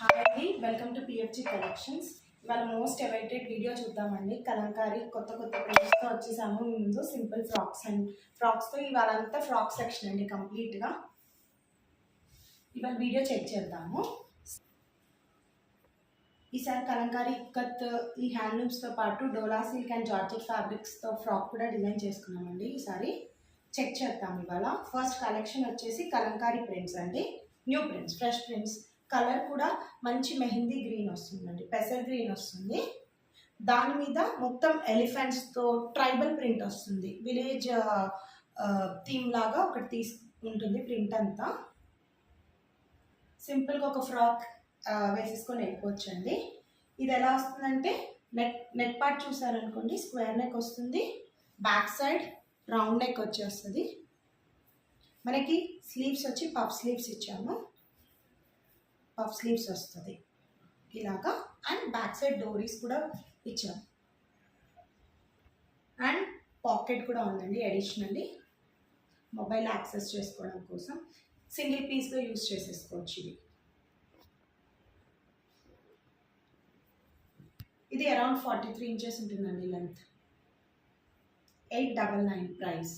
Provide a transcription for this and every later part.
Hi అండి welcome to PFG collections ఇవాళ most awaited video చూద్దామండి. కలంకారీ కొత్త కొత్త ప్రింట్స్తో వచ్చేసాము. ముందు సింపుల్ ఫ్రాక్స్ అండ్. ఫ్రాక్స్తో ఇవాళ అంతా ఫ్రాక్ సెక్షన్ అండి కంప్లీట్గా ఇవాళ వీడియో చెక్ చేద్దాము. ఈసారి కలంకారీ ఇక్కత్ ఈ హ్యాండ్లూమ్స్తో పాటు డోలా సిల్క్ అండ్ జార్జెట్ ఫ్యాబ్రిక్స్తో ఫ్రాక్ కూడా డిజైన్ చేసుకున్నామండి ఈసారి చెక్ చేద్దాం ఇవాళ. ఫస్ట్ కలెక్షన్ వచ్చేసి కలంకారీ ప్రింట్స్ అండి. New prints fresh prints colour కూడా మంచి మెహందీ గ్రీన్ వస్తుందండి పెసర్ గ్రీన్ వస్తుంది. దాని మీద మొత్తం ఎలిఫెంట్స్తో ట్రైబల్ ప్రింట్ వస్తుంది విలేజ్ థీమ్ లాగా ఒకటి తీసు ఉంటుంది ప్రింట్ అంతా. సింపుల్గా ఒక ఫ్రాక్ వేసేసుకొని వెళ్ళిపోవచ్చండి. ఇది ఎలా వస్తుందంటే నెక్ నెక్ పార్ట్ చూసారనుకోండి స్క్వేర్ నెక్ వస్తుంది బ్యాక్ సైడ్ రౌండ్ నెక్ వచ్చేస్తుంది. మనకి స్లీవ్స్ వచ్చి పఫ్ స్లీవ్స్ ఇచ్చాము. పఫ్ స్లీవ్స్ వస్తుంది. ఇలాగా అండ్ బ్యాక్ సైడ్ డోరీస్ కూడా ఇచ్చాం అండ్ పాకెట్ కూడా ఉందండి అడిషనల్లీ మొబైల్ యాక్సెస్ చేసుకోవడం కోసం. సింగిల్ పీస్గా యూస్ చేసేసుకోవచ్చు ఇది. ఇది అరౌండ్ ఫార్టీ త్రీ ఇంచెస్ ఉంటుందండి length eight double nine price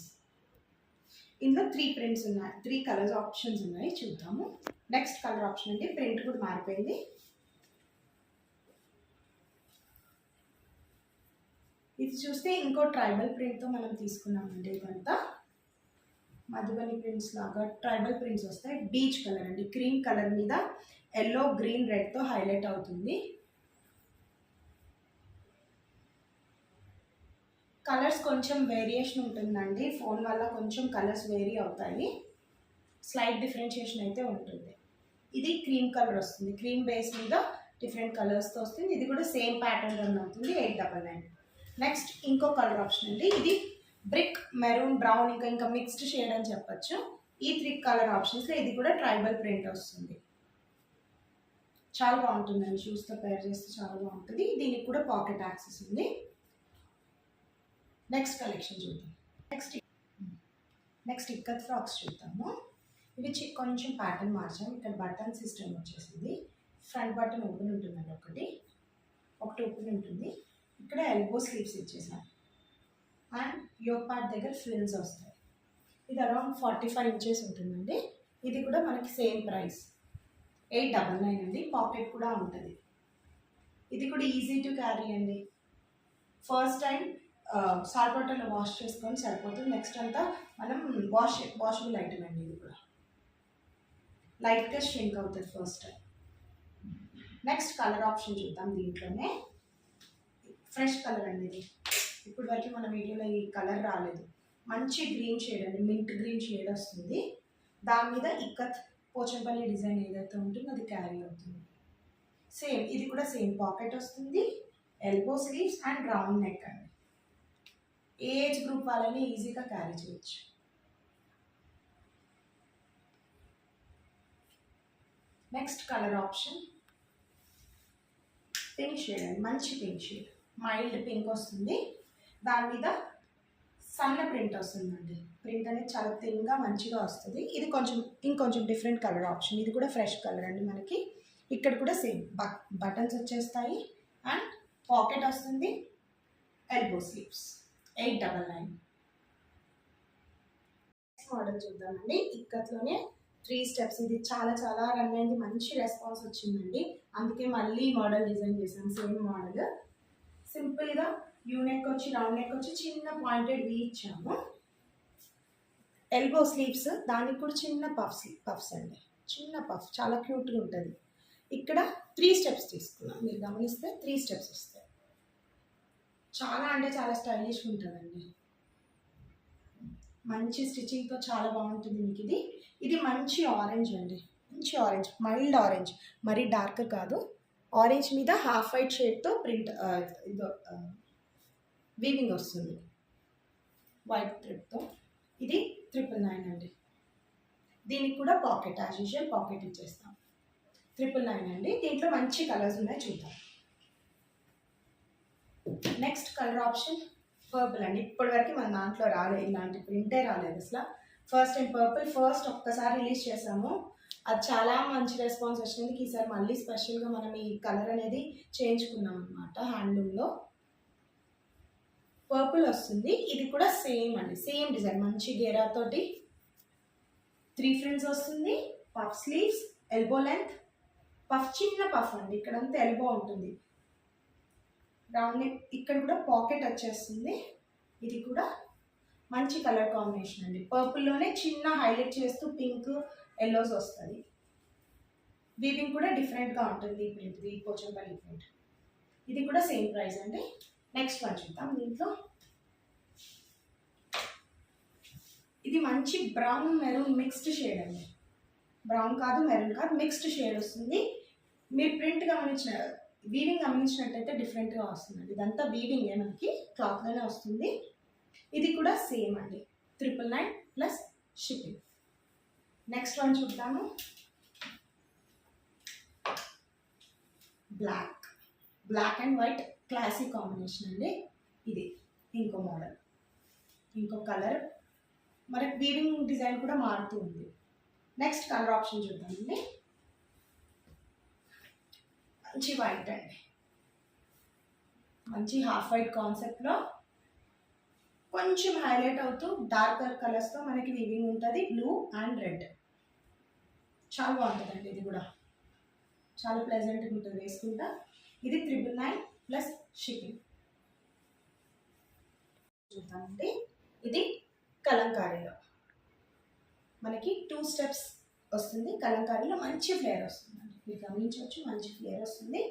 ఇందులో త్రీ ప్రింట్స్ ఉన్నాయి త్రీ కలర్స్ ఆప్షన్స్ ఉన్నాయి చూద్దాము. నెక్స్ట్ కలర్ ఆప్షన్ అండి ప్రింట్ కూడా మారిపోయింది. ఇది చూస్తే ఇంకో ట్రైబల్ ప్రింట్తో మనం తీసుకున్నామండి ఇదంతా. మధుబని ప్రింట్స్ లాగా ట్రైబల్ ప్రింట్స్ వస్తాయి. బీచ్ కలర్ అండి క్రీమ్ కలర్ మీద ఎల్లో గ్రీన్ రెడ్తో హైలైట్ అవుతుంది. కలర్స్ కొంచెం వేరియేషన్ ఉంటుందండి ఫోన్ వల్ల కొంచెం కలర్స్ వేరీ అవుతాయి. స్లైట్ డిఫరెన్షియేషన్ అయితే ఉంటుంది. ఇది క్రీమ్ కలర్ వస్తుంది. క్రీమ్ బేస్ మీద డిఫరెంట్ కలర్స్తో వస్తుంది. ఇది కూడా సేమ్ ప్యాటర్న్ అవుతుంది ఎయిట్ డబల్ నైన్. నెక్స్ట్ ఇంకో కలర్ ఆప్షన్ అండి. ఇది బ్రిక్ మెరూన్ బ్రౌన్ ఇంకా ఇంకా మిక్స్డ్ షేడ్ అని చెప్పొచ్చు. ఈ త్రీ కలర్ ఆప్షన్స్లో ఇది కూడా ట్రైబల్ ప్రింట్ వస్తుంది. చాలా బాగుంటుందండి. షూస్తో పేర్ చేస్తే చాలా బాగుంటుంది. దీనికి కూడా పాకెట్ యాక్సెస్ ఉంది. నెక్స్ట్ కలెక్షన్ చూద్దాం. నెక్స్ట్ నెక్స్ట్ ఇక్కత్ ఫ్రాక్స్ చూద్దాము. ఇవి కొంచెం ప్యాటర్న్ మార్చాం ఇక్కడ బటన్ సిస్టమ్ వచ్చేసింది. ఫ్రంట్ బటన్ ఓపెన్ ఉంటుందండి ఒకటి. ఒకటి ఓపెన్ ఉంటుంది. ఇక్కడ ఎల్బో స్లీవ్స్ ఇచ్చేసాం. అండ్ యోగ్ పార్ట్ దగ్గర ఫ్రిల్స్ వస్తాయి. ఇది అరౌండ్ ఫార్టీ ఫైవ్ ఇంచెస్ ఉంటుందండి. ఇది కూడా మనకి same price eight double nine అండి. పాకెట్ కూడా ఉంటుంది. ఇది కూడా ఈజీ టు క్యారీ అండి. ఫస్ట్ టైం సాల్ట్ వాటర్లో వాష్ చేసుకొని సరిపోతుంది. నెక్స్ట్ అంతా మనం వాష్ వాషబుల్ ఐటమ్ అండి లైట్గా షింక్ అవుతుంది ఫస్ట్ నెక్స్ట్ కలర్ ఆప్షన్ చూద్దాం దీంట్లోనే. ఫ్రెష్ కలర్ అండి ఇది ఇప్పుడు వరకు మన వీడియోలో ఈ కలర్ రాలేదు. మంచి గ్రీన్ షేడ్ అండి మింట్ గ్రీన్ షేడ్ వస్తుంది. దాని మీద ఇక్కత్ పోచంపల్లి డిజైన్ ఏదైతే ఉంటుందో అది క్యారీ అవుతుంది. సేమ్ ఇది కూడా సేమ్ పాకెట్ వస్తుంది. Elbow sleeves and round neck అండి. ఏజ్ గ్రూప్ వాళ్ళని ఈజీగా క్యారీ చేయొచ్చు. Next colour option pink shade అండి. మంచి పింక్ షేడ్ మైల్డ్ పింక్ వస్తుంది. దాని మీద సన్న ప్రింట్ వస్తుందండి. ప్రింట్ అనేది చాలా థిన్గా మంచిగా వస్తుంది. ఇది కొంచెం ఇంకొంచెం డిఫరెంట్ కలర్ ఆప్షన్ ఇది కూడా ఫ్రెష్ కలర్ అండి మనకి. ఇక్కడ కూడా సేమ్ బటన్స్ వచ్చేస్తాయి. అండ్ పాకెట్ వస్తుంది. Elbow sleeves eight double nine model చూద్దామండి. ఇక్కత్లోనే త్రీ స్టెప్స్. ఇది చాలా చాలా రన్ అయింది. మంచి రెస్పాన్స్ వచ్చిందండి. అందుకే మళ్ళీ మోడల్ డిజైన్ చేసాం సేమ్ మోడల్. సింపుల్గా యూ నెక్ వచ్చి రౌండ్ నెక్ వచ్చి చిన్న పాయింటెడ్ వీ ఇచ్చాము. ఎల్బో స్లీవ్స్ దానికి కూడా చిన్న పఫ్స్ పఫ్స్ అండి. చిన్న పఫ్ చాలా క్యూట్గా ఉంటుంది. ఇక్కడ త్రీ స్టెప్స్ తీసుకున్నాం. మీరు గమనిస్తే త్రీ స్టెప్స్ వస్తాయి. చాలా అంటే చాలా స్టైలిష్గా ఉంటుందండి. మంచి స్టిచ్చింగ్తో చాలా బాగుంటుంది మీకు ఇది. ఇది మంచి ఆరెంజ్ అండి. మంచి ఆరెంజ్ మైల్డ్ ఆరెంజ్ మరీ డార్క్ కాదు. ఆరెంజ్ మీద హాఫ్ వైట్ షేడ్తో ప్రింట్ ఇదో వీవింగ్ వస్తుంది. వైట్ థ్రెడ్తో ఇది ట్రిపుల్ నైన్ అండి. దీనికి కూడా పాకెట్ యాజ్ యూజువల్ పాకెట్ ఇచ్చేస్తాం. ట్రిపుల్ నైన్ అండి. దీంట్లో మంచి కలర్స్ ఉన్నాయి చూద్దాం. నెక్స్ట్ కలర్ ఆప్షన్ పర్పుల్ అండి. ఇప్పటివరకు మన దాంట్లో రాలేదు ఇలాంటి ప్రింటే రాలేదు అసలు. ఫస్ట్ టైం పర్పుల్ ఫస్ట్ ఒక్కసారి రిలీజ్ చేసాము. అది చాలా మంచి రెస్పాన్స్ వచ్చినందుకు ఈసారి మళ్ళీ స్పెషల్గా మనం ఈ కలర్ అనేది చేయించుకున్నాం అనమాట హ్యాండ్లూమ్లో పర్పుల్ వస్తుంది. ఇది కూడా సేమ్ అండి. సేమ్ డిజైన్ మంచి గేరా తోటి త్రీ ఫ్రెండ్స్ వస్తుంది. Puff sleeves elbow length puff చిన్న పఫ్ అండి. ఇక్కడంతా ఎల్బో ఉంటుంది. రౌండ్ ఇక్కడ కూడా పాకెట్ వచ్చేస్తుంది. ఇది కూడా మంచి కలర్ కాంబినేషన్ అండి. పర్పుల్లోనే చిన్న హైలైట్ చేస్తూ పింక్ ఎల్లోస్ వస్తుంది. వీవింగ్ కూడా డిఫరెంట్గా ఉంటుంది ఈ ప్రింట్ ఈ పోచంపల్లి ప్రింట్ ఇది కూడా సేమ్ ప్రైస్ అండి. నెక్స్ట్ వన్ చూద్దాం దీంట్లో. ఇది మంచి బ్రౌన్ మెరూన్ మిక్స్డ్ షేడ్ అండి. బ్రౌన్ కాదు మెరూన్ కాదు మిక్స్డ్ షేడ్ వస్తుంది. మీరు ప్రింట్ గమనించిన వీవింగ్ గమనించినట్టయితే డిఫరెంట్గా వస్తుందండి. ఇదంతా వీవింగే మనకి క్లాత్లోనే వస్తుంది. ఇది కూడా సేమ్ అండి. Triple nine plus shipping next one చూద్దాము. Black black and white classic combination అండి. ఇది ఇంకో మోడల్ ఇంకో కలర్ మనకి వీవింగ్ డిజైన్ కూడా మారుతూ ఉంది. నెక్స్ట్ కలర్ ఆప్షన్ చూద్దామండి. మంచి వైట్ అండి. మంచి హాఫ్ వైట్ కాన్సెప్ట్లో కొంచెం హైలైట్ అవుతూ డార్కర్ కలర్స్తో మనకి వీవింగ్ ఉంటుంది బ్లూ అండ్ రెడ్ చాలా బాగుంటుందండి ఇది కూడా. చాలా ప్లెజెంట్గా ఉంటుంది వేసుకుంటా. ఇది త్రిబుల్ నైన్ ప్లస్ షిప్పింగ్ చూద్దామండి. ఇది కలంకారీలో. మనకి టూ స్టెప్స్ వస్తుంది. కలంకారీలో మంచి ఫ్లేవర్ వస్తుంది. మీరు గమనించవచ్చు మంచి ఫ్లేర్ వస్తుంది.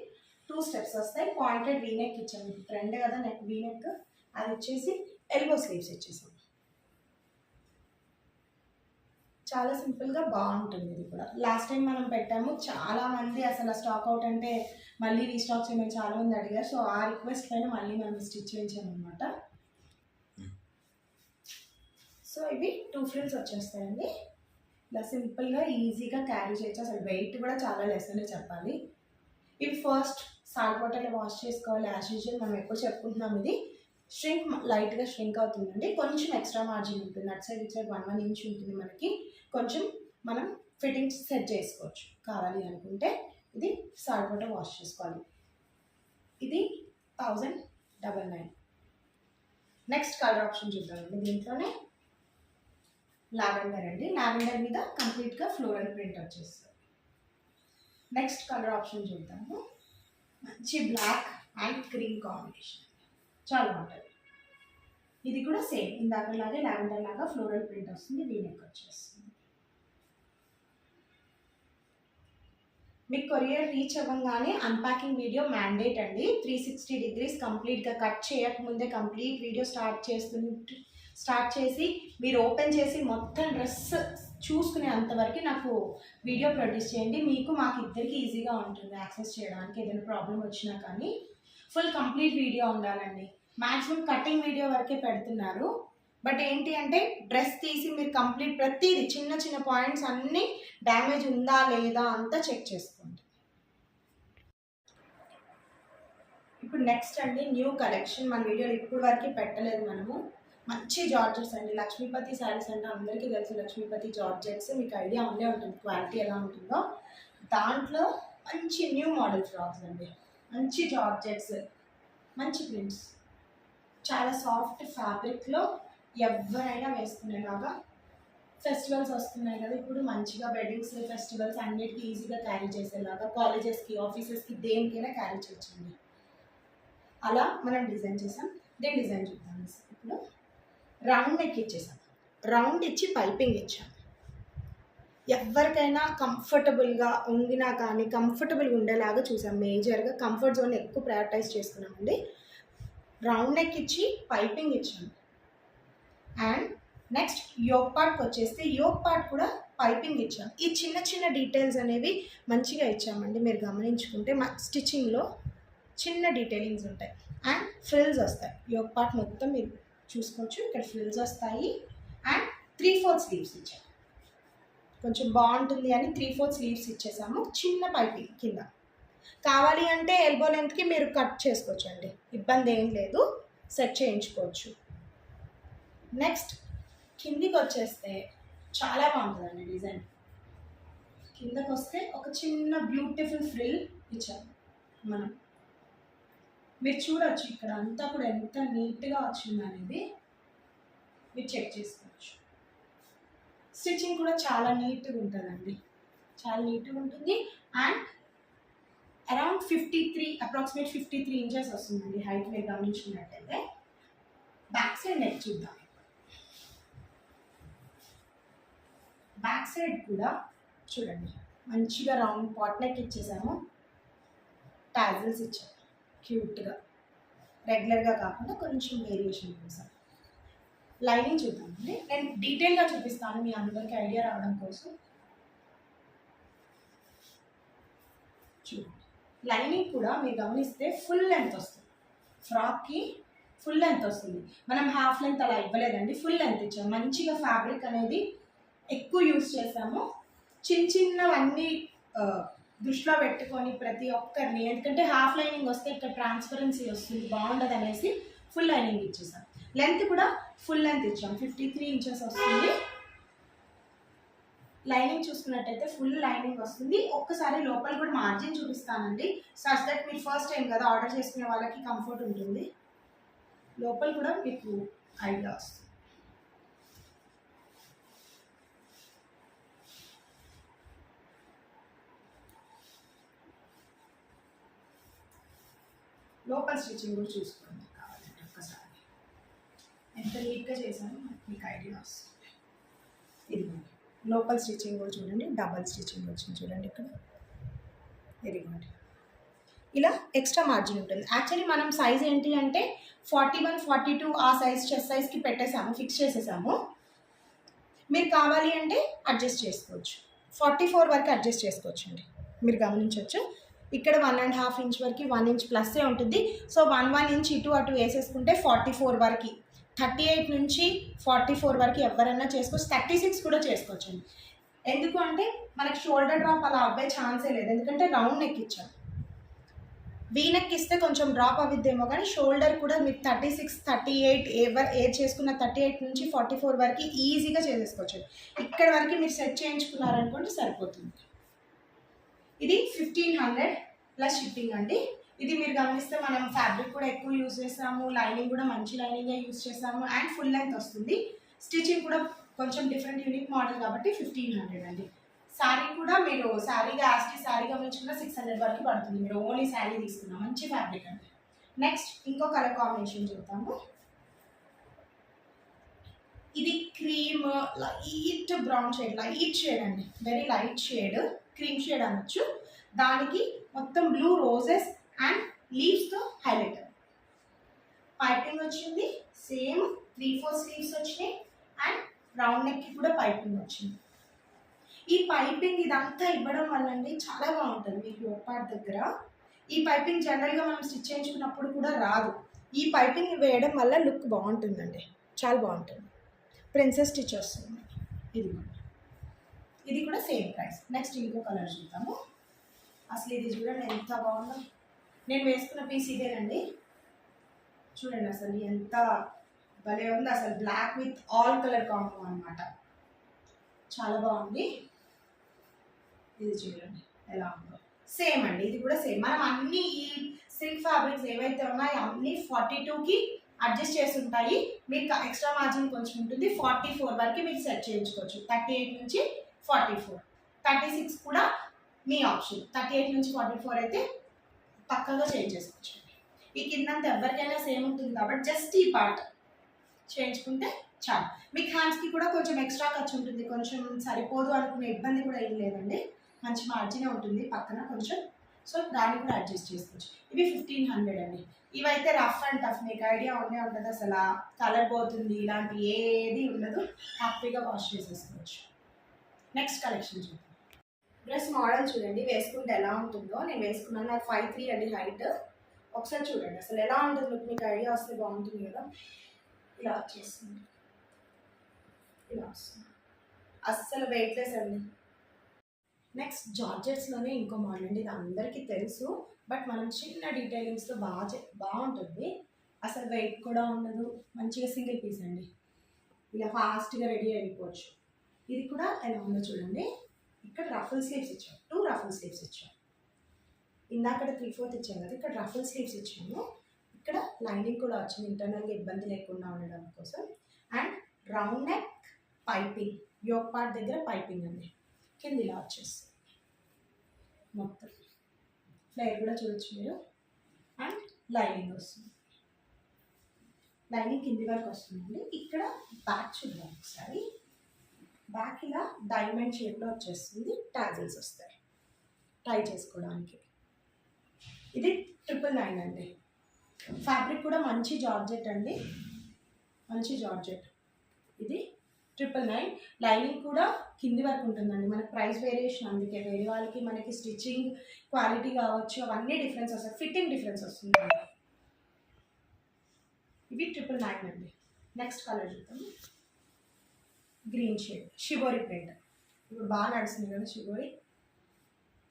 టూ స్టెప్స్ వస్తాయి. పాయింటెడ్ వీనెక్ ఇచ్చాము ఫ్రంట్ కదా నెక్ వీనెక్ అది వచ్చేసి ఎల్బో స్లీవ్స్ ఇచ్చేసాం చాలా సింపుల్గా బాగుంటుంది ఇది కూడా. లాస్ట్ టైం మనం పెట్టాము చాలా మంది అసలు స్టాక్ అవుట్ అంటే మళ్ళీ రీస్టాక్ చేయమని చాలా మంది అడిగారు. సో ఆ రిక్వెస్ట్ పైన మళ్ళీ మనం స్టిచ్ చేయించాము అనమాట సో ఇవి టూ ఫ్రిల్స్ వచ్చేస్తాయండి. ఇలా సింపుల్గా ఈజీగా క్యారీ చేయొచ్చు. అసలు వెయిట్ కూడా చాలా లెస్ అనే చెప్పాలి. ఇవి ఫస్ట్ సాల్ట్ వాటర్లో వాష్ చేసుకోవాలి. యాజ్ యూజువల్ మనం ఎప్పుడు చెప్పుకుంటున్నాం ఇది. స్ట్రింక్ లైట్గా స్ట్రింక్ అవుతుందండి. కొంచెం ఎక్స్ట్రా మార్జిన్ ఉంటుంది. అటు సైడ్ ఇటు సైడ్ వన్ వన్ ఇంచ్ ఉంటుంది మనకి. కొంచెం మనం ఫిట్టింగ్స్ సెట్ చేసుకోవచ్చు. కావాలి అనుకుంటే ఇది సాల్ట్ వాటర్ వాష్ చేసుకోవాలి. ఇది thousand double nine. Next colour option చూద్దామండి. దీంట్లోనే లావెండర్ అండి. లావెండర్ మీద కంప్లీట్గా ఫ్లోరల్ ప్రింట్ వచ్చేస్తుంది. నెక్స్ట్ కలర్ ఆప్షన్ చూద్దాము. మంచి బ్లాక్ అండ్ క్రీమ్ కాంబినేషన్. చాలా బాగుంటుంది. ఇది కూడా సేమ్. ఇందాకలాగే లావెండర్ లాగా ఫ్లోరల్ ప్రింట్ వస్తుంది. వీనెక్ వచ్చేస్తుంది. మీకు కొరియర్ రీచ్ అవ్వగానే అన్పాకింగ్ వీడియో మ్యాండేట్ అండి. త్రీ సిక్స్టీ డిగ్రీస్ కంప్లీట్గా కట్ చేయకముందే కంప్లీట్ వీడియో స్టార్ట్ చేస్తుంటే స్టార్ట్ చేసి మీరు ఓపెన్ చేసి మొత్తం డ్రెస్ చూసుకునే అంతవరకు నాకు వీడియో ప్రొడ్యూస్ చేయండి. మీకు మాకు ఇద్దరికి ఈజీగా ఉంటుంది యాక్సెస్ చేయడానికి ఏదైనా ప్రాబ్లం వచ్చినా కానీ. ఫుల్ కంప్లీట్ వీడియో ఉండాలండి. మ్యాక్సిమం కటింగ్ వీడియో వరకే పెడుతున్నారు. బట్ ఏంటి అంటే డ్రెస్ తీసి మీరు కంప్లీట్ ప్రతిదీ చిన్న చిన్న పాయింట్స్ అన్నీ డ్యామేజ్ ఉందా లేదా అంతా చెక్ చేసుకోండి. ఇప్పుడు నెక్స్ట్ అండి న్యూ కలెక్షన్. మన వీడియోలో ఇప్పుడు వరకు పెట్టలేదు మనము. మంచి జార్జెట్స్ అండి. లక్ష్మీపతి శారీస్ అంటే అందరికీ తెలుసు లక్ష్మీపతి జార్జెట్స్. మీకు ఐడియా ఉండే ఉంటుంది క్వాలిటీ ఎలా ఉంటుందో. దాంట్లో మంచి న్యూ మోడల్ ఫ్రాక్స్ అండి. మంచి జార్జెట్స్ మంచి ప్రింట్స్. చాలా సాఫ్ట్ ఫ్యాబ్రిక్లో ఎవరైనా వేసుకునేలాగా ఫెస్టివల్స్ వస్తున్నాయి కదా ఇప్పుడు మంచిగా వెడ్డింగ్స్ ఫెస్టివల్స్ అన్నిటికీ ఈజీగా క్యారీ చేసేలాగా కాలేజెస్కి ఆఫీసెస్కి దేనికైనా క్యారీ చేయొచ్చండి. అలా మనం డిజైన్ చేసాం. దీని డిజైన్ చూద్దాం. ఇప్పుడు రౌండ్ నెక్ ఇచ్చేసాం రౌండ్ ఇచ్చి పైపింగ్ ఇచ్చాం. ఎవరికైనా కంఫర్టబుల్గా ఉండినా కానీ కంఫర్టబుల్గా ఉండేలాగా చూసాం. మేజర్గా కంఫర్ట్ జోన్ ఎక్కువ ప్రయారిటైజ్ చేసుకున్నామండి. రౌండ్ నెక్ ఇచ్చి. పైపింగ్ ఇచ్చాం అండ్ నెక్స్ట్ యోగ్ పార్ట్కి వచ్చేస్తే యోగ్ పార్ట్ కూడా పైపింగ్ ఇచ్చాం. ఈ చిన్న చిన్న డీటెయిల్స్ అనేవి మంచిగా ఇచ్చామండి. మీరు గమనించుకుంటే మా స్టిచ్చింగ్లో చిన్న డీటెయిలింగ్స్ ఉంటాయి. అండ్ ఫ్రిల్స్ వస్తాయి. యోగ్ పార్ట్ మొత్తం మీరు చూసుకోవచ్చు. ఇక్కడ ఫ్రిల్స్ వస్తాయి. అండ్ త్రీ ఫోర్ స్లీవ్స్ ఇచ్చాం కొంచెం బాగుంటుంది అని త్రీ ఫోర్ స్లీవ్స్ ఇచ్చేసాము. చిన్న పైపింగ్ కింద. కావాలి అంటే ఎల్బో లెంత్కి మీరు కట్ చేసుకోవచ్చు అండి ఇబ్బంది ఏం లేదు. సెట్ చేయించుకోవచ్చు. నెక్స్ట్ కిందికి వచ్చేస్తే చాలా బాగుంటుందండి డిజైన్ కిందకు వస్తే ఒక చిన్న బ్యూటిఫుల్ ఫ్రిల్ ఇచ్చాము మనం. మీరు చూడొచ్చు ఇక్కడ అంతా కూడా ఎంత నీట్గా వచ్చింది అనేది. మీరు చెక్ చేసుకోవచ్చు. స్టిచ్చింగ్ కూడా చాలా నీట్గా ఉంటుందండి. చాలా నీట్గా ఉంటుంది. And around fifty three approximate fifty three inches వస్తుందండి హైట్ మీరు గమనించినట్టయితే. బ్యాక్ సైడ్ నెక్ చూద్దాం బ్యాక్ సైడ్ కూడా చూడండి. మంచిగా రౌండ్ పాట్ నెక్ ఇచ్చేసాము. టాజిల్స్ ఇచ్చాము క్యూట్గా రెగ్యులర్గా కాకుండా కొంచెం వేరియేషన్ కోసం. లైనింగ్ చూద్దామండి నేను డీటెయిల్గా చూపిస్తాను మీ అందరికీ ఐడియా రావడం కోసం. చూడండి. లైనింగ్ కూడా మీరు గమనిస్తే ఫుల్ లెంత్ వస్తుంది. ఫ్రాక్కి ఫుల్ లెంత్ వస్తుంది. మనం హాఫ్ లెంత్ అలా ఇవ్వలేదండి. ఫుల్ లెంత్ ఇచ్చాము మంచిగా ఫ్యాబ్రిక్ అనేది ఎక్కువ యూస్ చేసాము. చిన్న చిన్నవన్నీ దృష్టిలో పెట్టుకొని ప్రతి ఒక్కరిని. ఎందుకంటే హాఫ్ లైనింగ్ వస్తే ఇక్కడ ట్రాన్స్పరెన్సీ వస్తుంది బాగుండదు అనేసి ఫుల్ లైనింగ్ ఇచ్చేసాం. లెంత్ కూడా ఫుల్ లెంత్ ఇచ్చాం. ఫిఫ్టీ త్రీ ఇంచెస్ వస్తుంది. లైనింగ్ చూసుకున్నట్టయితే ఫుల్ లైనింగ్ వస్తుంది. ఒక్కసారి లోపల కూడా మార్జిన్ చూపిస్తానండి. సచ్ దట్ మీరు ఫస్ట్ టైం కదా ఆర్డర్ చేసుకునే వాళ్ళకి కంఫర్ట్ ఉంటుంది. లోపల కూడా మీకు ఐడియా వస్తుంది. లోపల స్టిచ్చింగ్ కూడా చూసుకోండి కావాలంటే ఒక్కసారి. ఎంత నీట్గా చేశానో మీకు ఐడియా వస్తుంది. ఇదిగోండి లోపల స్టిచ్చింగ్ కూడా చూడండి డబల్ స్టిచ్చింగ్ వచ్చింది చూడండి ఇక్కడ. ఇదిగోండి. ఇలా ఎక్స్ట్రా మార్జిన్ ఉంటుంది. యాక్చువల్లీ మనం సైజ్ ఏంటి అంటే ఫార్టీ వన్ ఫార్టీ టూ ఆ సైజ్ చెస్ సైజ్కి పెట్టేసాము ఫిక్స్ చేసేసాము. మీరు కావాలి అంటే అడ్జస్ట్ చేసుకోవచ్చు. ఫార్టీ ఫోర్ వరకు అడ్జస్ట్ చేసుకోవచ్చు అండి మీరు గమనించవచ్చు. ఇక్కడ వన్ అండ్ హాఫ్ ఇంచ్ వరకు వన్ ఇంచ్ ప్లస్సే ఉంటుంది. సో వన్ వన్ ఇంచ్ ఇటు అటు వేసేసుకుంటే ఫార్టీ ఫోర్ వరకు. థర్టీ ఎయిట్ నుంచి ఫార్టీ ఫోర్ వరకు ఎవరైనా చేసుకోవచ్చు. థర్టీ సిక్స్ కూడా చేసుకోవచ్చండి. ఎందుకు అంటే మనకి షోల్డర్ డ్రాప్ అలా అవ్వే ఛాన్సే లేదు. ఎందుకంటే రౌండ్ నెక్ ఇచ్చాం వీ నెక్ ఇస్తే కొంచెం డ్రాప్ అవుద్దేమో కానీ షోల్డర్ కూడా మీరు థర్టీ సిక్స్ థర్టీ ఎయిట్ ఎవర్ ఏది చేసుకున్న థర్టీ ఎయిట్ నుంచి ఫార్టీ ఫోర్ వరకు ఈజీగా చేసేసుకోవచ్చు. ఇక్కడ వరకు మీరు సెట్ చేయించుకున్నారనుకోండి సరిపోతుంది. ఇది ఫిఫ్టీన్ హండ్రెడ్ ప్లస్ షిప్పింగ్ అండి. ఇది మీరు గమనిస్తే మనం ఫ్యాబ్రిక్ కూడా ఎక్కువ యూజ్ చేస్తాము లైనింగ్ కూడా మంచి లైనింగే యూజ్ చేస్తాము అండ్ ఫుల్ లెంత్ వస్తుంది. స్టిచ్చింగ్ కూడా కొంచెం డిఫరెంట్ యూనిక్ మోడల్ కాబట్టి ఫిఫ్టీన్ హండ్రెడ్ అండి. శారీ కూడా మీరు శారీగా యాస్టీ శారీ గమనించుకున్న సిక్స్ హండ్రెడ్ వరకు పడుతుంది. మీరు ఓన్లీ శారీ తీసుకున్నాం మంచి ఫ్యాబ్రిక్ అండి. నెక్స్ట్ ఇంకో కలర్ కాంబినేషన్ చూద్దాము. ఇది cream light brown shade light shade అండి. Very light shade cream shade అనొచ్చు. దానికి మొత్తం బ్లూ రోజెస్ అండ్ లీవ్స్తో హైలైట్ పైపింగ్ వచ్చింది. సేమ్ త్రీ ఫోర్ స్లీవ్స్ వచ్చినాయి. అండ్ రౌండ్ నెక్కి కూడా పైపింగ్ వచ్చింది. ఈ పైపింగ్ ఇదంతా ఇవ్వడం వల్ల అండి చాలా బాగుంటుంది మీకు లోపాట్ దగ్గర. ఈ పైపింగ్ జనరల్గా మనం స్టిచ్ చేయించుకున్నప్పుడు కూడా రాదు. ఈ పైపింగ్ వేయడం వల్ల లుక్ బాగుంటుందండి. చాలా బాగుంటుంది. ప్రిన్సెస్ స్టిచ్ వస్తుంది. ఇది. ఇది కూడా సేమ్ ప్రైస్ నెక్స్ట్ ఇంకో కలర్ చూద్దాము. అసలు ఇది చూడండి ఎంత బాగుందో. నేను వేసుకున్న పీస్ ఇదేనండి చూడండి అసలు ఎంత భలే ఉంది. అసలు black with all colour combo అనమాట చాలా బాగుంది. ఇది చూడండి ఎలా ఉందో. సేమ్ అండి. ఇది కూడా సేమ్ మనం అన్ని ఈ సిల్క్ ఫ్యాబ్రిక్స్ ఏవైతే ఉన్నాయో అన్ని ఫార్టీ టూకి అడ్జస్ట్ చేసి ఉంటాయి. మీకు ఎక్స్ట్రా మార్జిన్ కొంచెం ఉంటుంది. ఫార్టీ ఫోర్ వరకు మీరు సెట్ చేయించుకోవచ్చు. థర్టీ ఎయిట్ నుంచి ఫార్టీ ఫోర్. థర్టీ సిక్స్ కూడా మీ ఆప్షన్. థర్టీ ఎయిట్ నుంచి ఫార్టీ ఫోర్ అయితే పక్కగా చేంజ్ చేసుకోవచ్చు. ఈ కిందంత ఎవరికైనా సేమ్ ఉంటుంది కాబట్టి జస్ట్ ఈ పార్ట్ చేయించుకుంటే చాలు. మీకు హ్యాండ్స్కి కూడా కొంచెం ఎక్స్ట్రా ఖర్చు ఉంటుంది. కొంచెం సరిపోదు అనుకునే ఇబ్బంది కూడా ఏం లేదండి. మంచి మార్జినే ఉంటుంది పక్కన కొంచెం. సో దాన్ని కూడా అడ్జస్ట్ చేసుకోవచ్చు. ఇవి ఫిఫ్టీన్ హండ్రెడ్ అండి. ఇవైతే రఫ్ అండ్ టఫ్. మీకు ఐడియా ఉండే ఉంటుంది అసలు. కలర్ పోతుంది. ఇలాంటి ఏది ఉండదు. హ్యాపీగా వాష్ చేసేసుకోవచ్చు. నెక్స్ట్ కలెక్షన్ చూద్దాం. డ్రెస్ మోడల్ చూడండి వేసుకుంటే ఎలా ఉంటుందో. నేను వేసుకున్నాను నాకు ఫైవ్ త్రీ అండి హైట్ ఒకసారి చూడండి అసలు ఎలా ఉంటుంది మీకు ఐడియా వస్తే బాగుంటుంది కదా. ఇలా వచ్చేస్తుంది. ఇలా వస్తుంది. అస్సలు వెయిట్లెస్ అండి. నెక్స్ట్ జార్జెట్స్లోనే ఇంకో మోడల్ అండి. ఇది అందరికీ తెలుసు బట్ మనం చిన్న డీటెయిలింగ్స్తో బాగా చే- బాగుంటుంది. అసలు వెయిట్ కూడా ఉండదు. మంచిగా సింగిల్ పీస్ అండి. ఇలా ఫాస్ట్గా రెడీ అయిపోవచ్చు. ఇది కూడా ఎలా ఉందో చూడండి. ఇక్కడ రఫుల్ స్లీవ్స్ ఇచ్చాం. టూ రఫుల్ స్లీవ్స్ ఇచ్చాం. ఇందాక త్రీ ఫోర్త్ ఇచ్చాం కదా ఇక్కడ రఫుల్ స్లీవ్స్ ఇచ్చాము. ఇక్కడ లైనింగ్ కూడా వచ్చింది ఇంటర్నల్గా ఇబ్బంది లేకుండా ఉండడం కోసం. And round neck piping yoke part దగ్గర పైపింగ్ అండి కింద ఇలా వచ్చేస్తుంది. మొత్తం. ఫ్లైర్ కూడా చూడొచ్చు మీరు. అండ్ లైనింగ్ వస్తుంది. లైనింగ్ కింది వరకు వస్తుందండి. ఇక్కడ బ్యాక్ చూద్దాం ఒకసారి. బ్యాక్ ఇలా డైమండ్ షేప్లో వచ్చేస్తుంది టాజిల్స్ వస్తాయి. టై చేసుకోవడానికి. ఇది ట్రిపుల్ నైన్ అండి. ఫ్యాబ్రిక్ కూడా మంచి జార్జెట్ అండి. మంచి జార్జెట్. ఇది ట్రిపుల్ నైన్. లైనింగ్ కూడా కింది వరకు ఉంటుందండి. మనకి ప్రైస్ వేరియేషన్ అందుకే వేరే వాళ్ళకి మనకి స్టిచ్చింగ్ క్వాలిటీ కావచ్చు అవన్నీ డిఫరెన్స్ వస్తాయి. ఫిట్టింగ్ డిఫరెన్స్ వస్తుంది. ఇవి ట్రిపుల్ నైన్ అండి. నెక్స్ట్ కలర్ చూద్దాము. Green shade shibori print. ఇప్పుడు బాగా నడుస్తుంది కదా షిబోరి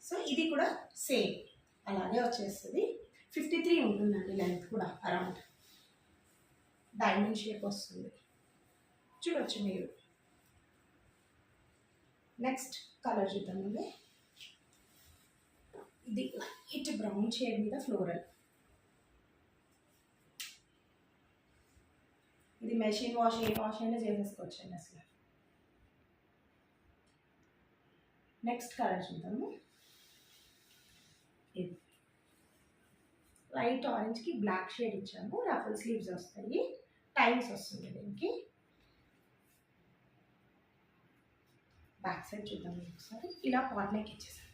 సో ఇది కూడా సేమ్. అలాగే వచ్చేస్తుంది. ఫిఫ్టీ త్రీ ఉంటుందండి లెంత్ కూడా అరౌండ్. డైమండ్ షేప్ వస్తుంది. చూడొచ్చు మీరు. నెక్స్ట్ కలర్ చూద్దామండి ఇది లైట్ బ్రౌన్ షేడ్ మీద ఫ్లోరల్. ఇది మెషిన్ వాష్ ఏ వాష్ అయినా చేసేసుకోవచ్చండి అసలు. నెక్స్ట్ కలర్ చూద్దాము. ఇది. లైట్ ఆరెంజ్కి బ్లాక్ షేడ్ ఇచ్చాము. రఫల్ స్లీవ్స్ వస్తాయి. టైమ్స్ వస్తుంది దీనికి. బ్యాక్ సైడ్ చూద్దాం ఒకసారి. ఇలా పాట్ నెక్ ఇచ్చేసాను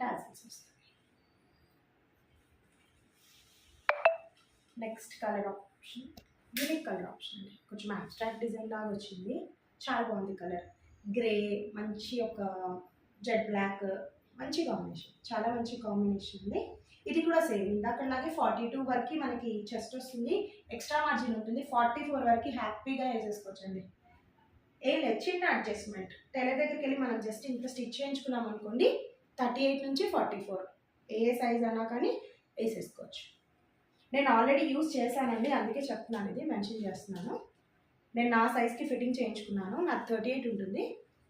టాజిల్స్ వస్తాయి. Next colour option unique colour option అండి. కొంచెం అబ్స్ట్రాక్ట్ డిజైన్ లాగా వచ్చింది. చాలా బాగుంది కలర్. గ్రే మంచి ఒక జెడ్ బ్లాక్ మంచి కాంబినేషన్. చాలా మంచి కాంబినేషన్ ఉంది. ఇది కూడా సేమ్. ఇందాకలాగే ఫార్టీ టూ వరకు మనకి చెస్ట్ వస్తుంది. ఎక్స్ట్రా మార్జిన్ ఉంటుంది. ఫార్టీ ఫోర్ వరకు హ్యాపీగా వేసేసుకోవచ్చండి. ఏం లేదు. చిన్న అడ్జస్ట్మెంట్. టైలర్ దగ్గరికి వెళ్ళి మనం జస్ట్ ఇంత స్టిచ్ చేయించుకున్నాం అనుకోండి థర్టీ ఎయిట్ నుంచి ఫార్టీ ఫోర్. ఏ సైజ్ అన్నా కానీ వేసేసుకోవచ్చు. నేను ఆల్రెడీ యూస్ చేశానండి. అందుకే చెప్తున్నాను ఇది. మెన్షన్ చేస్తున్నాను. నేను నా సైజ్కి ఫిట్టింగ్ చేయించుకున్నాను. నాకు థర్టీ ఎయిట్ ఉంటుంది.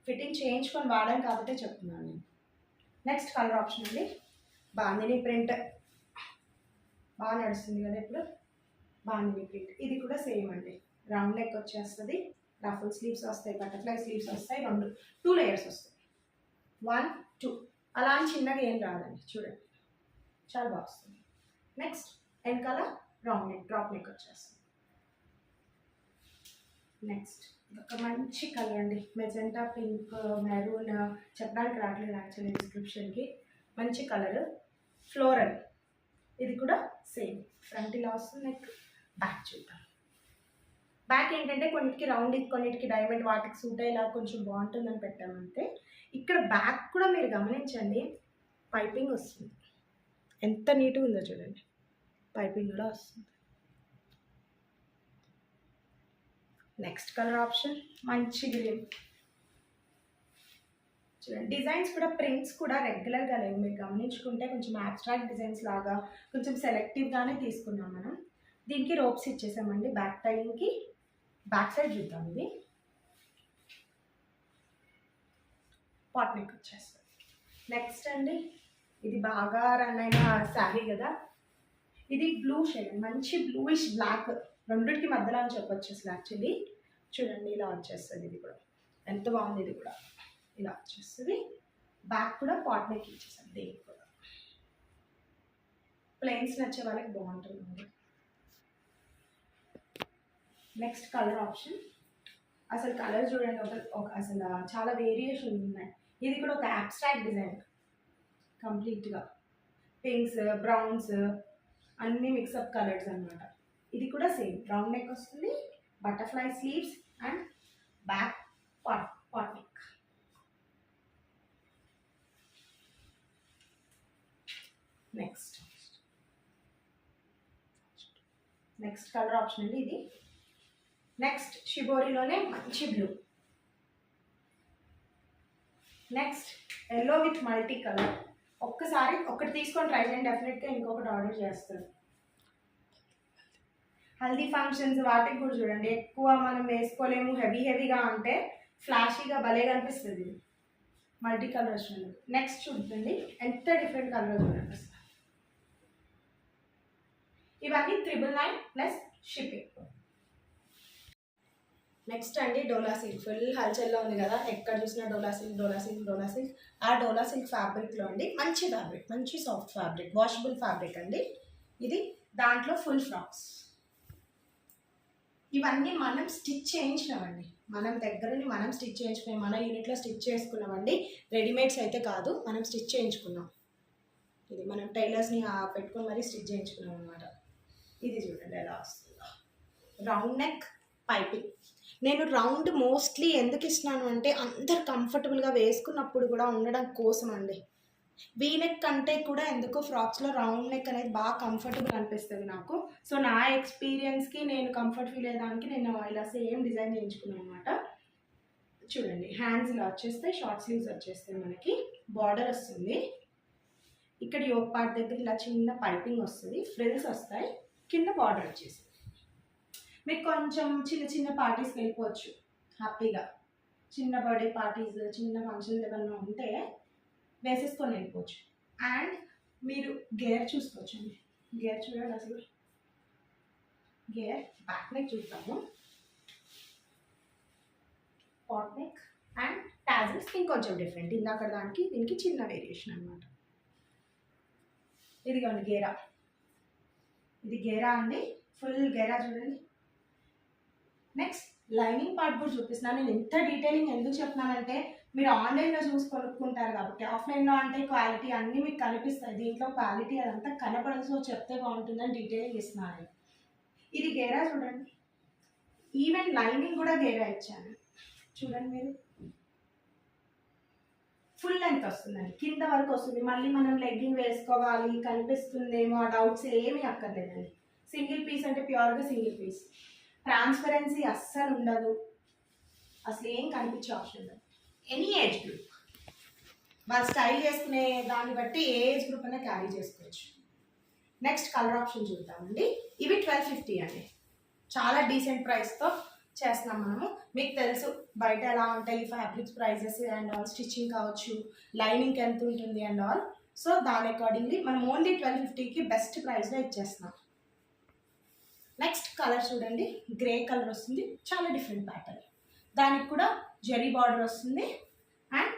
ఫిట్టింగ్ చేయించుకొని వాడాను కాబట్టి చెప్తున్నాను నేను. నెక్స్ట్ కలర్ ఆప్షన్ అండి. బాందిని ప్రింట్ బాగా నడుస్తుంది కదా ఇప్పుడు? బాందిని ప్రింట్ ఇది కూడా సేమ్ అండి. రౌండ్ నెక్ వచ్చేస్తుంది. రఫుల్ స్లీవ్స్ వస్తాయి బటర్ఫ్లై స్లీవ్స్ వస్తాయి రెండు టూ లేయర్స్ వస్తాయి. వన్ టూ అలా అని చిన్నగా ఏం రాదండి. చూడండి. చాలా బాగా వస్తుంది. నెక్స్ట్ వెనకాల రౌండ్ నెక్ డ్రాప్ నెక్ వచ్చేస్తుంది. నెక్స్ట్ ఒక మంచి కలర్ అండి. మెజెంటా పింక్ మెరూన్ చెప్పడానికి రావట్లేదు యాక్చువల్లీ డిస్క్రిప్షన్కి మంచి కలర్ ఫ్లోరల్ ఇది కూడా సేమ్ ఫ్రంట్ ఇలా వస్తుంది నెక్ బ్యాక్ చూద్దాం. బ్యాక్ ఏంటంటే కొన్నిటికి రౌండ్ కొన్నిటికి డైమండ్ వాటికి సూట్ అయ్యేలా కొంచెం బాగుంటుందని పెట్టామంటే ఇక్కడ బ్యాక్ కూడా మీరు గమనించండి. పైపింగ్ వస్తుంది. ఎంత నీట్గా ఉందో చూడండి. పైపింగ్ కూడా వస్తుంది. నెక్స్ట్ కలర్ ఆప్షన్ మంచి గ్రీన్ చూడండి డిజైన్స్ కూడా ప్రింట్స్ కూడా రెగ్యులర్గా లేవు మీరు గమనించుకుంటే కొంచెం అబ్స్ట్రాక్ట్ డిజైన్స్ లాగా కొంచెం సెలెక్టివ్గానే తీసుకున్నాం మనం. దీనికి రోప్స్ ఇచ్చేసామండి. బ్యాక్ టైంకి బ్యాక్ సైడ్ చూద్దాం ఇది. పాట్ నెక్ వచ్చేస్తుంది. నెక్స్ట్ అండి ఇది బాగా రన్ అయిన శారీ కదా. ఇది బ్లూ షేడ్ మంచి బ్లూయిష్ బ్లాక్ రెండింటికి మధ్యలో అని చెప్పొచ్చు అసలు యాక్చువల్లీ చూడండి ఇలా వచ్చేస్తుంది ఇది కూడా. ఎంత బాగుంది ఇది కూడా. ఇలా వచ్చేస్తుంది. బ్యాక్ కూడా పాట్ నెక్ ఇచ్చేసాను దీనికి కూడా. ప్లెయిన్స్ నచ్చే వాళ్ళకి బాగుంటుంది నెక్స్ట్ కలర్ ఆప్షన్ అసలు కలర్ చూడండి ఒక అసలు చాలా వేరియేషన్ ఉన్నాయి. ఇది కూడా ఒక అబ్స్ట్రాక్ట్ డిజైన్ కంప్లీట్గా పింక్స్ బ్రౌన్స్ అన్ని మిక్సప్ కలర్స్ అనమాట ఇది కూడా సేమ్ బ్రౌన్ నెక్ వస్తుంది butterfly sleeves and back pot pot neck next next colour option అండి ఇది. నెక్స్ట్ షిబోరిలోనే మంచి blue next yellow with multi colour ఒక్కసారి ఒకటి తీసుకొని ట్రై చేయండి డెఫినెట్గా ఇంకొకటి ఆర్డర్ చేస్తారు హల్దీ ఫంక్షన్స్ వాటికి కూడా చూడండి. ఎక్కువ మనం వేసుకోలేము. హెవీ హెవీగా అంటే ఫ్లాషీగా భలే కనిపిస్తుంది. మల్టీ కలర్ నెక్స్ట్ చూడండి. ఎంత డిఫరెంట్ కలర్ చూడండి. ఇవన్నీ triple nine plus shipping next అండి డోలా సిల్క్. ఫుల్ హల్చల్లో ఉంది కదా. ఎక్కడ చూసినా dola silk dola silk dola silk. ఆ డోలా సిల్క్ ఫ్యాబ్రిక్లో అండి మంచి ఫ్యాబ్రిక్ మంచి సాఫ్ట్ ఫ్యాబ్రిక్ వాషబుల్ ఫ్యాబ్రిక్ అండి. ఇది దాంట్లో ఫుల్ ఫ్రాక్స్ ఇవన్నీ మనం స్టిచ్ చేయించినామండి. మనం దగ్గరని మనం స్టిచ్ చేయించుకున్నాం మన యూనిట్లో స్టిచ్ చేసుకున్నామండి. రెడీమేడ్స్ అయితే కాదు మనం స్టిచ్ చేయించుకున్నాం. ఇది మనం టైలర్స్ని పెట్టుకొని మరీ స్టిచ్ చేయించుకున్నాం అనమాట ఇది చూడండి ఎలా వస్తుందో. Round neck piping. నేను రౌండ్ మోస్ట్లీ ఎందుకు ఇస్తున్నాను అంటే అందరు కంఫర్టబుల్గా వేసుకున్నప్పుడు కూడా ఉండడం కోసం అండి వీ నెక్ కంటే కూడా ఎందుకో ఫ్రాక్స్లో రౌండ్ నెక్ అనేది బాగా కంఫర్టబుల్ అనిపిస్తుంది నాకు. సో నా ఎక్స్పీరియన్స్కి నేను కంఫర్ట్ ఫీల్ అయ్యేదానికి నేను ఇలా సేమ్ డిజైన్ చేయించుకున్నాను అనమాట చూడండి హ్యాండ్స్ ఇలా వచ్చేస్తాయి షార్ట్ స్లీవ్స్ వచ్చేస్తాయి మనకి. బార్డర్ వస్తుంది. ఇక్కడ యోగ్ పార్ట్ దగ్గర ఇలా చిన్న పైపింగ్ వస్తుంది. ఫ్రిల్స్ వస్తాయి. కింద బార్డర్ వచ్చేసి మీకు కొంచెం చిన్న చిన్న పార్టీస్కి వెళ్ళిపోవచ్చు. హ్యాపీగా చిన్న బర్త్డే పార్టీస్ చిన్న ఫంక్షన్స్ ఏమన్నా ఉంటే వేసేసుకొని వెళ్ళిపోవచ్చు అండ్ మీరు గేర్ చూసుకోవచ్చు అండి గేర్ చూడండి అసలు. గేర్ బ్యాక్ నెక్ చూస్తాము పాట్ నెక్ అండ్ టాజిల్స్ ఇంకొంచెం డిఫరెంట్. ఇందాక దానికి దీనికి చిన్న వేరియేషన్ అనమాట ఇదిగోండి గేరా. ఇది గేరా అండి. ఫుల్ గేరా చూడండి. నెక్స్ట్ లైనింగ్ పార్ట్ కూడా చూపిస్తున్నాను. నేను ఎంత డీటెయిలింగ్ ఎందుకు చెప్తున్నానంటే మీరు ఆన్లైన్లో చూసి కొనుక్కుంటారు కాబట్టి ఆఫ్లైన్లో అంటే క్వాలిటీ అన్నీ మీకు కనిపిస్తాయి. దీంట్లో క్వాలిటీ అదంతా కనపడదు. సో చెప్తే బాగుంటుందని డీటెయిలింగ్ ఇస్తున్నాను ఇది గేరా చూడండి. ఈవెన్ లైనింగ్ కూడా గేరా ఇచ్చాను. చూడండి మీరు. ఫుల్ లెంత్ వస్తుందండి. కింద వరకు వస్తుంది. మళ్ళీ మనం లెగ్గింగ్ వేసుకోవాలి కనిపిస్తుందేమో ఆ డౌట్స్ ఏమీ అక్కర్లేదండి. సింగిల్ పీస్ అంటే ప్యూర్గా సింగిల్ పీస్ ట్రాన్స్పరెన్సీ అస్సలు ఉండదు. అసలు ఏం కనిపించే ఆప్షన్ ఉండదు ఎనీ ఏజ్ గ్రూప్ వాళ్ళు స్టైల్ చేసుకునే దాన్ని బట్టి ఏ ఏజ్ గ్రూప్ అయినా క్యారీ చేసుకోవచ్చు. నెక్స్ట్ కలర్ ఆప్షన్ చూద్దామండి. ఇవి ట్వెల్వ్ ఫిఫ్టీ అండి. చాలా డీసెంట్ ప్రైస్తో చేస్తున్నాం మనము. మీకు తెలుసు బయట ఎలా ఉంటాయి fabrics prices and all stitching కావచ్చు లైనింగ్ ఎంత ఉంటుంది అండ్ ఆల్ సో దాని అకార్డింగ్లీ మనం ఓన్లీ ట్వెల్వ్ ఫిఫ్టీకి బెస్ట్ ప్రైస్లో ఇచ్చేస్తున్నాం. నెక్స్ట్ కలర్ చూడండి. గ్రే కలర్ వస్తుంది. చాలా డిఫరెంట్ ప్యాటర్న్ దానికి కూడా జరీ బార్డర్ వస్తుంది. అండ్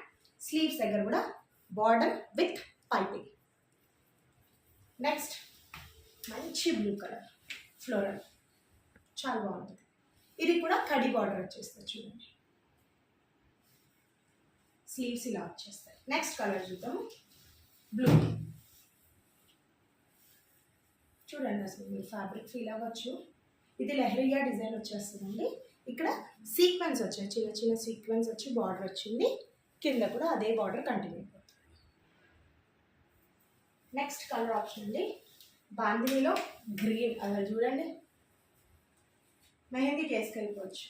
స్లీవ్స్ దగ్గర కూడా బార్డర్ విత్ పైపింగ్. నెక్స్ట్ మంచి బ్లూ కలర్ ఫ్లోరల్. చాలా బాగుంటుంది ఇది కూడా కడి బార్డర్ వచ్చేస్తుంది చూడండి. స్లీవ్స్ ఇలా వచ్చేస్తాయి. నెక్స్ట్ కలర్ చూద్దాము. బ్లూ. చూడండి అసలు మీరు ఫ్యాబ్రిక్ ఫీల్ అవ్వచ్చు. ఇది లెహరియా డిజైన్ వచ్చేస్తుందండి. ఇక్కడ సీక్వెన్స్ వచ్చాయి. చిన్న చిన్న సీక్వెన్స్ వచ్చి బార్డర్ వచ్చింది. కింద కూడా అదే బార్డర్ కంటిన్యూ అయిపోతుంది. నెక్స్ట్ కలర్ ఆప్షన్ అండి బాందినీలో గ్రీన్ అసలు చూడండి. మెహందీకి వేసుకెళ్ళిపోవచ్చు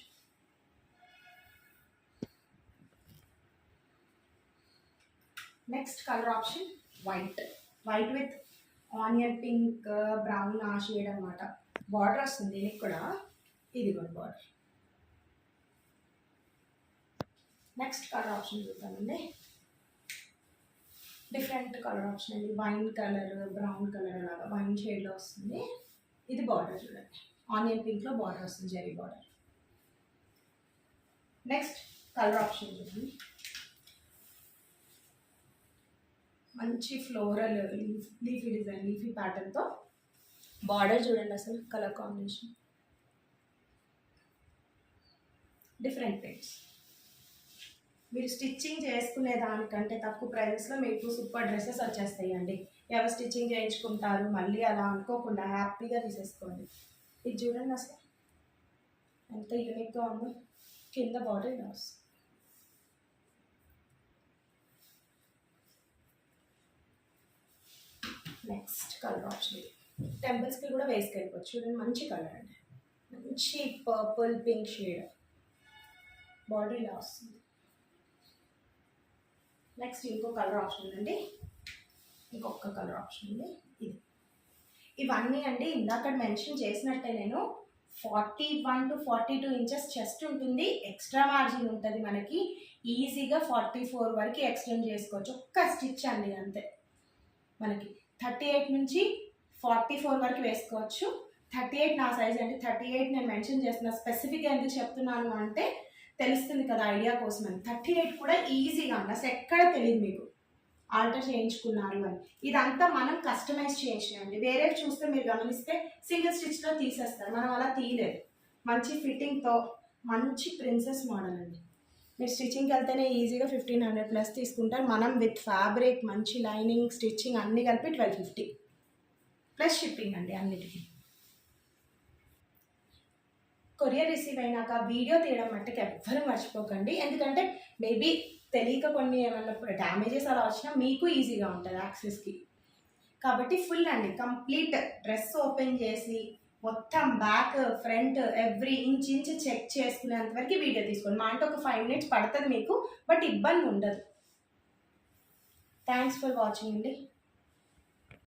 next colour option white white with onion pink brown ఆ షేడ్ అనమాట బార్డర్ వస్తుంది. దీనికి కూడా ఇది కూడా బార్డర్ నెక్స్ట్ కలర్ ఆప్షన్ చూద్దామండి. డిఫరెంట్ కలర్ ఆప్షన్ అండి. వైన్ కలర్ బ్రౌన్ కలర్ అలాగా వైన్ షేడ్లో వస్తుంది. ఇది బార్డర్ చూడండి. ఆనియన్ పింక్లో బార్డర్ వస్తుంది zari border next colour option చూడండి. మంచి floral leaf leafy design leafy ప్యాటర్న్తో border చూడండి అసలు కలర్ కాంబినేషన్ డిఫరెంట్ పెయింట్స్ మీరు స్టిచ్చింగ్ చేసుకునే దానికంటే తక్కువ ప్రైజెస్లో మీకు సూపర్ డ్రెస్సెస్ వచ్చేస్తాయండి. ఎవరు స్టిచ్చింగ్ చేయించుకుంటారు? మళ్ళీ అలా అనుకోకుండా హ్యాపీగా తీసేసుకోండి. ఇది చూడండి అసలు. ఎంత యూనిక్గా ఉందో. కింద బాడీ ఇలా నెక్స్ట్ కలర్ ఆప్షన్ టెంపుల్స్కి కూడా వేసుకెళ్ళిపోవచ్చు. చూడండి మంచి కలర్ అండి. మంచి పర్పుల్ పింక్ షేడ్ బాడీ ఇలా వస్తుంది నెక్స్ట్ ఇంకో కలర్ ఆప్షన్ అండి. ఇంకొక కలర్ ఆప్షన్ ఉంది ఇది. ఇవన్నీ అండి ఇందాక మెన్షన్ చేసినట్టే నేను. Forty one to forty two inches chest ఉంటుంది. ఎక్స్ట్రా మార్జిన్ ఉంటుంది మనకి. ఈజీగా ఫార్టీ ఫోర్ వరకు ఎక్స్టెండ్ చేసుకోవచ్చు. ఒక్క స్టిచ్ అండి అంతే. మనకి థర్టీ ఎయిట్ నుంచి ఫార్టీ ఫోర్ వరకు వేసుకోవచ్చు. థర్టీ ఎయిట్ నా సైజ్ అండి. థర్టీ ఎయిట్ నేను మెన్షన్ చేస్తున్నా స్పెసిఫిక్గా ఎందుకు చెప్తున్నాను అంటే తెలుస్తుంది కదా ఐడియా కోసం అని. థర్టీ ఎయిట్ కూడా ఈజీగా ఉంది. అసలు ఎక్కడ తెలియదు మీకు. ఆల్టర్ చేయించుకున్నారు అని. ఇదంతా మనం కస్టమైజ్ చేసేయండి వేరే చూస్తే మీరు గమనిస్తే సింగిల్ స్టిచ్లో తీసేస్తారు. మనం అలా తీయలేదు. మంచి ఫిట్టింగ్తో మంచి ప్రిన్సెస్ మోడల్ అండి. మీరు స్టిచ్చింగ్కి వెళ్తేనే ఈజీగా ఫిఫ్టీన్ హండ్రెడ్ ప్లస్ తీసుకుంటారు. మనం విత్ ఫ్యాబ్రిక్ మంచి లైనింగ్ స్టిచ్చింగ్ అన్నీ కలిపి ట్వెల్వ్ ఫిఫ్టీ ప్లస్ షిప్పింగ్ అండి అన్నిటికీ. కొరియర్ రిసీవ్ అయినాక వీడియో తీయడం మట్టుకు ఎవ్వరు మర్చిపోకండి. ఎందుకంటే మేబీ తెలియక కొన్ని ఏమన్నా డ్యామేజెస్ అలా వచ్చినా మీకు ఈజీగా ఉంటుంది యాక్సెస్కి. కాబట్టి ఫుల్ అండి. కంప్లీట్ డ్రెస్ ఓపెన్ చేసి మొత్తం back front every inch inch check చేసుకునేంత వరకు వీడియో తీసుకోండి. మా అంటే ఒక ఫైవ్ మినిట్స్ పడుతుంది మీకు బట్ ఇబ్బంది ఉండదు. థ్యాంక్స్ ఫర్ వాచింగ్ అండి.